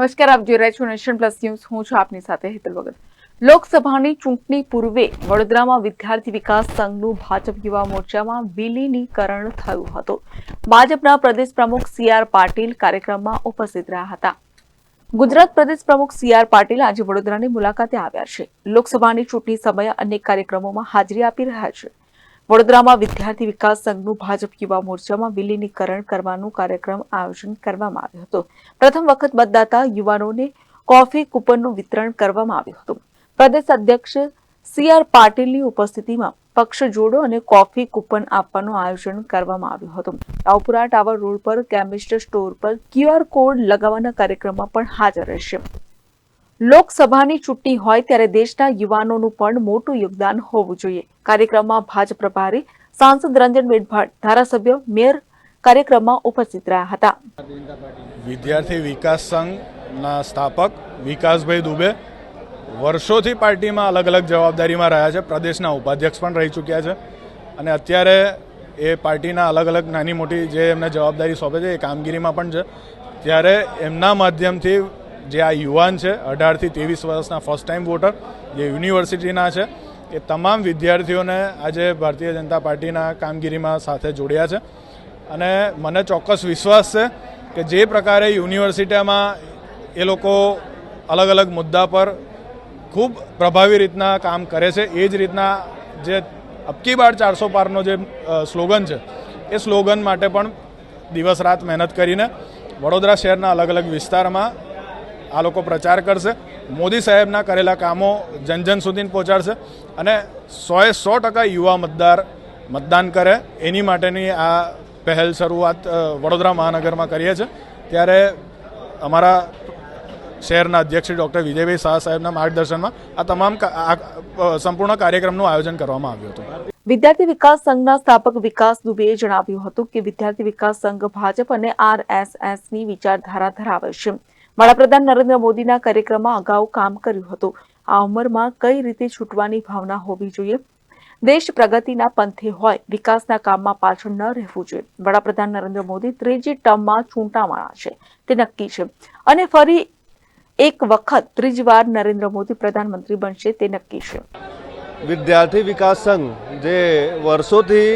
નમસ્કાર, આપ જોઈ રહ્યા છો નેશન પ્લસ ન્યૂઝ. હું છું આપની સાથે હેતલ વગર લોકસભાની ચૂંટણી પૂર્વે વડોદરામાં વિદ્યાર્થી વિકાસ સંઘનું ભાજપ યુવા મોરચામાં વિલીનીકરણ થયું હતું. ભાજપના પ્રદેશ પ્રમુખ સી આર પાટીલ કાર્યક્રમમાં ઉપસ્થિત રહ્યા હતા. ગુજરાત પ્રદેશ પ્રમુખ સી આર પાટીલ આજે વડોદરાની મુલાકાતે આવ્યા છે. લોકસભાની ચૂંટણી સમયે અનેક કાર્યક્રમોમાં હાજરી આપી રહ્યા છે. વડોદરામાં વિદ્યાર્થી વિકાસ સંઘનું ભાજપ યુવા મોરચામાં વિલીનીકરણ કરવાનું કાર્યક્રમ આયોજન કરવામાં આવ્યું હતું. પ્રથમ વખત મતદાતા યુવાનોને કોફી કૂપનનું વિતરણ કરવામાં આવ્યું હતું. પ્રદેશ અધ્યક્ષ સી આર પાટીલની ઉપસ્થિતિમાં પક્ષ જોડો અને કોફી કૂપન આપવાનું આયોજન કરવામાં આવ્યું હતું. રાવપુરા ટાવર રોડ પર કેમિસ્ટ સ્ટોર પર ક્યુઆર કોડ લગાવવાના કાર્યક્રમમાં પણ હાજર રહેશે. લોકસભાની ચૂંટણી હોય ત્યારે દેશના યુવાનોનું પણ મોટું યોગદાન હોવું જોઈએ. કાર્યક્રમમાં ભાજપ પ્રભારી સાંસદ રંજન મેઢભાટ ધારાસભ્ય મેયર કાર્યક્રમમાં ઉપસ્થિત રહ્યા હતા. વિદ્યાર્થી વિકાસ સંઘના સ્થાપક વિકાસભાઈ દુબે વર્ષોથી પાર્ટીમાં અલગ અલગ જવાબદારીમાં રહ્યા છે. પ્રદેશના ઉપાધ્યક્ષ પણ રહી ચૂક્યા છે. અને અત્યારે એ પાર્ટીના અલગ અલગ નાની મોટી જે એમને જવાબદારી સોંપે છે એ કામગીરીમાં પણ છે. ત્યારે એમના માધ્યમથી જે આ યુવાન છે, અઢારથી ત્રેવીસ વર્ષના ફર્સ્ટ ટાઈમ વોટર જે યુનિવર્સિટીના છે, એ તમામ વિદ્યાર્થીઓને આજે ભારતીય જનતા પાર્ટીના કામગીરીમાં સાથે જોડ્યા છે. અને મને ચોક્કસ વિશ્વાસ છે કે જે પ્રકારે યુનિવર્સિટીમાં એ લોકો અલગ અલગ મુદ્દા પર ખૂબ પ્રભાવી રીતના કામ કરે છે. એ જ રીતના જે અબકી બાર ચારસો પારનો જે સ્લોગન છે, એ સ્લોગન માટે પણ દિવસ રાત મહેનત કરીને વડોદરા શહેરના અલગ અલગ વિસ્તારમાં આ લોકો પ્રચાર કરશે. મોદી સાહેબના કરેલા કામો જન જન સુધી પહોંચાડશે અને સોએ સો ટકા યુવા મતદાર મતદાન કરે. એની માટેની આ પહેલ શરૂઆત વડોદરા મહાનગરમાં કરીએ છીએ. ત્યારે અમારા શહેરના અધ્યક્ષ ડૉક્ટર વિજયભાઈ શાહ સાહેબના માર્ગદર્શનમાં આ તમામ સંપૂર્ણ કાર્યક્રમનું આયોજન કરવામાં આવ્યું હતું. વિદ્યાર્થી વિકાસ સંઘના સ્થાપક વિકાસ દુબેએ જણાવ્યું હતું કે વિદ્યાર્થી વિકાસ સંઘ ભાજપ અને આરએસએસની વિચારધારા ધરાવે છે. વડાપ્રધાન નરેન્દ્ર મોદીના કાર્યક્રમમાં અગાઉ કામ કર્યું હતું. આ ઉંમરમાં કઈ રીતે છૂટવાની ભાવના હોવી જોઈએ? દેશ પ્રગતિના પંથે હોય, વિકાસના કામમાં પાછળ ન રહેવું જોઈએ. વડાપ્રધાન નરેન્દ્ર મોદી ત્રીજી ટર્મમાં ચૂંટાવાના છે. તે નક્કી છે. અને ફરી એક વખત ત્રીજી વાર નરેન્દ્ર મોદી પ્રધાનમંત્રી બનશે તે નક્કી છે. વિદ્યાર્થી વિકાસ સંઘ, જે વર્ષોથી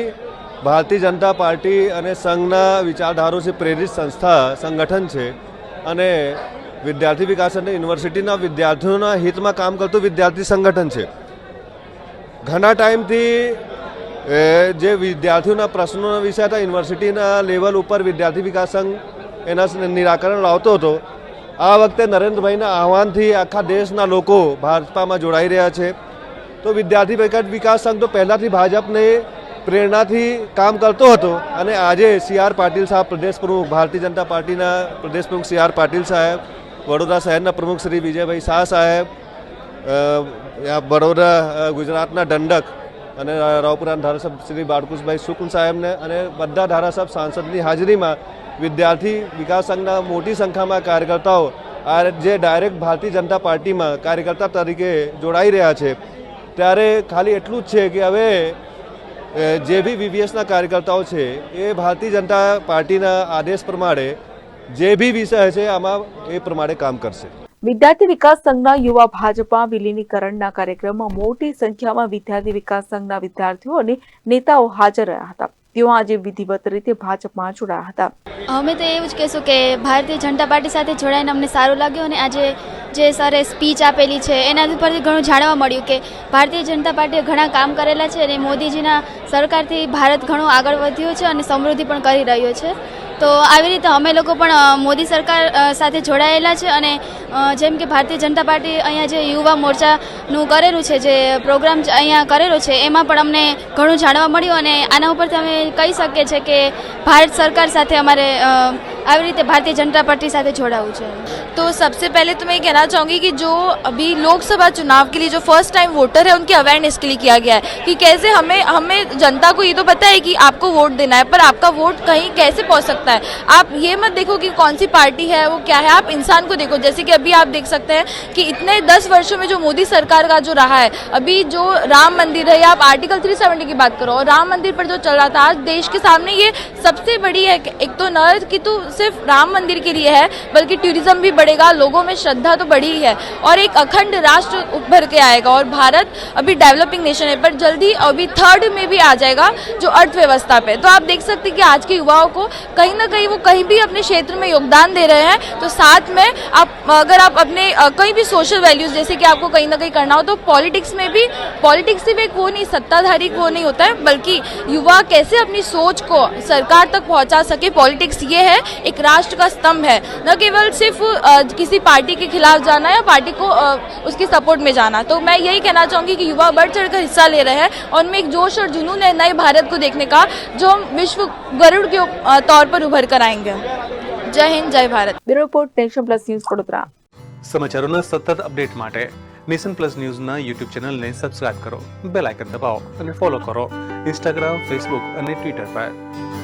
ભારતીય જનતા પાર્ટી અને સંઘના વિચારધારોથી પ્રેરિત સંસ્થા, સંગઠન છે અને વિદ્યાર્થી વિકાસ અને યુનિવર્સિટીના વિદ્યાર્થીઓના હિતમાં કામ કરતું વિદ્યાર્થી સંગઠન છે. ઘણા ટાઈમથી જે વિદ્યાર્થીઓના પ્રશ્નોના વિષય હતા, યુનિવર્સિટીના લેવલ ઉપર વિદ્યાર્થી વિકાસ સંઘ એના નિરાકરણ લાવતો હતો. આ વખતે નરેન્દ્રભાઈના આહવાનથી આખા દેશના લોકો ભાજપામાં જોડાઈ રહ્યા છે. તો વિદ્યાર્થી વિકાસ સંઘ તો પહેલાંથી ભાજપને પ્રેરણાથી કામ કરતો હતો અને આજે સી આર પાટીલ સાહેબ, પ્રદેશ પ્રમુખ, ભારતીય જનતા પાર્ટીના પ્રદેશ પ્રમુખ સી આર પાટીલ સાહેબ વડોદરા શહેરના પ્રમુખ શ્રી વિજયભાઈ શાહ સાહેબ વડોદરા ગુજરાતના દંડક અને રાવપુરા ધારાસભ્ય શ્રી બાળકુશભાઈ શુક્લ સાહેબને અને બધા ધારાસભ્ય સાંસદની હાજરીમાં વિદ્યાર્થી વિકાસ સંઘના મોટી સંખ્યામાં કાર્યકર્તાઓ આ જે ડાયરેક્ટ ભારતીય જનતા પાર્ટીમાં કાર્યકર્તા તરીકે જોડાઈ રહ્યા છે, ત્યારે ખાલી એટલું જ છે કે હવે જે બી વીવીએસના કાર્યકર્તાઓ છે, એ ભારતીય જનતા પાર્ટીના આદેશ પ્રમાણે જે બી વિષય છે આમાં એ પ્રમાણે કામ કરશે. વિદ્યાર્થી વિકાસ સંઘના યુવા ભાજપા વિલીનીકરણના કાર્યક્રમમાં મોટી સંખ્યામાં વિદ્યાર્થી વિકાસ સંઘના વિદ્યાર્થીઓ અને નેતાઓ હાજર રહ્યા હતા. તેઓ આજે વિધિવત રીતે ભાજપમાં જોડાયા હતા. અમે તો એવું જ કહેશું કે ભારતીય જનતા પાર્ટી સાથે જોડાઈને અમને સારું લાગ્યું અને આજે જે સરે સ્પીચ આપેલી છે એના ઉપરથી ઘણું જાણવા મળ્યું કે ભારતીય જનતા પાર્ટીએ ઘણા કામ કરેલા છે અને મોદીજીના સરકારથી ભારત ઘણું આગળ વધ્યું છે અને સમૃદ્ધિ પણ કરી રહ્યો છે. તો આવી રીતે અમે લોકો પણ મોદી સરકાર સાથે જોડાયેલા છે અને જેમ કે ભારતીય જનતા પાર્ટી અહીંયા જે યુવા મોરચાનું કરેલું છે, જે પ્રોગ્રામ અહીંયા કરેલો છે, એમાં પણ અમને ઘણું જાણવા મળ્યું અને આના ઉપરથી અમે કહી શકીએ છીએ કે ભારત સરકાર સાથે અમારે આવી રીતે भारतीय जनता पार्टी સાથે જોડાવું છે तो सबसे पहले तो मैं ये कहना चाहूँगी कि जो अभी लोकसभा चुनाव के लिए जो फर्स्ट टाइम वोटर है उनकी अवेयरनेस के लिए किया गया है कि कैसे हमें हमें जनता को ये तो पता है कि आपको वोट देना है पर आपका वोट कहीं कैसे पहुंच सकता है आप ये मत देखो कि कौन सी पार्टी है वो क्या है आप इंसान को देखो जैसे कि अभी आप देख सकते हैं कि इतने दस वर्षों में जो मोदी सरकार का जो रहा है अभी जो राम मंदिर है या आप आर्टिकल 370 की बात करो और राम मंदिर पर जो चल रहा था आज देश के सामने ये सबसे बड़ी है एक तो न कि तू सिर्फ़ राम मंदिर के लिए है, बल्कि टूरिज़्म भी बढ़ेगा, लोगों में श्रद्धा तो बढ़ी है। और एक अखंड राष्ट्र उभर के आएगा और भारत अभी डेवलपिंग नेशन है, पर जल्दी अभी थर्ड में भी आ जाएगा जो अर्थव्यवस्था पे। तो आप देख सकते हैं कि आज के युवाओं को कहीं ना कहीं वो कहीं भी अपने क्षेत्र में योगदान दे रहे हैं। तो साथ में आप, अगर आप अपने कहीं भी सोशल वैल्यूज़ जैसे कि आपको कहीं ना कहीं करना हो तो पॉलिटिक्स में भी पॉलिटिक्स सिर्फ़ एक वो नहीं, सत्ताधारी वो नहीं होता है, बल्कि युवा कैसे अपनी सोच को सरकार तक पहुँचा सके पॉलिटिक्स ये है एक राष्ट्र का स्तंभ है न केवल सिर्फ अ, किसी पार्टी के खिलाफ जाना या पार्टी को अ, उसकी सपोर्ट में जाना तो मैं यही कहना चाहूंगी कि युवा बढ़ चढ़ कर हिस्सा ले रहे हैं और उनमें एक जोश और जुनून है नए भारत को देखने का जो हम विश्व गरुड़ के अ, तौर पर उभर कर आएंगे जय हिंद जय Bharat bureau report nation plus news Vadodara સમાચારોના સતત અપડેટ માટે નેશન પ્લસ ન્યૂઝના યુટ્યુબ ચેનલને સબસ્ક્રાઇબ કરો બેલ આઇકન દબાવો અને ફોલો કરો ઇન્સ્ટાગ્રામ ફેસબુક અને ટ્વિટર પર